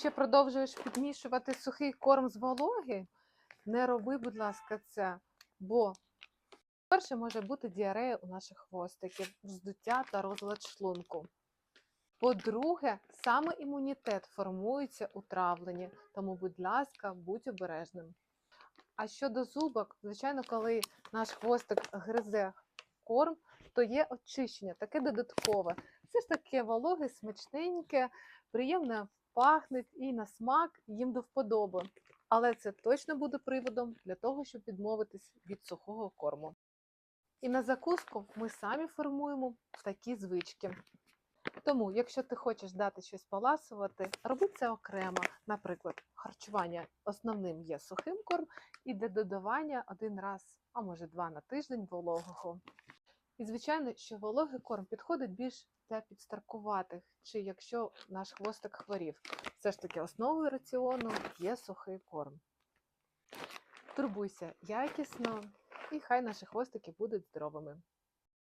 Ще продовжуєш підмішувати сухий корм з вологи? Не роби, будь ласка, це, бо перше може бути діарея у наших хвостиків, вздуття та розлад шлунку. По-друге, саме імунітет формується у травленні, тому, будь ласка, будь обережним. А щодо зубок, звичайно, коли наш хвостик гризе корм, то є очищення, таке додаткове. Це ж таке вологе, смачненьке, приємне пахне і на смак їм до вподоби. Але це точно буде приводом для того, щоб відмовитись від сухого корму. І на закуску ми самі формуємо такі звички. Тому, якщо ти хочеш дати щось поласувати, роби це окремо. Наприклад, харчування основним є сухим корм і для додавання один раз, а може два на тиждень вологого. І звичайно, що вологий корм підходить більш для підстаркуватих, чи якщо наш хвостик хворів. Все ж таки основою раціону є сухий корм. Турбуйся якісно, і хай наші хвостики будуть здоровими.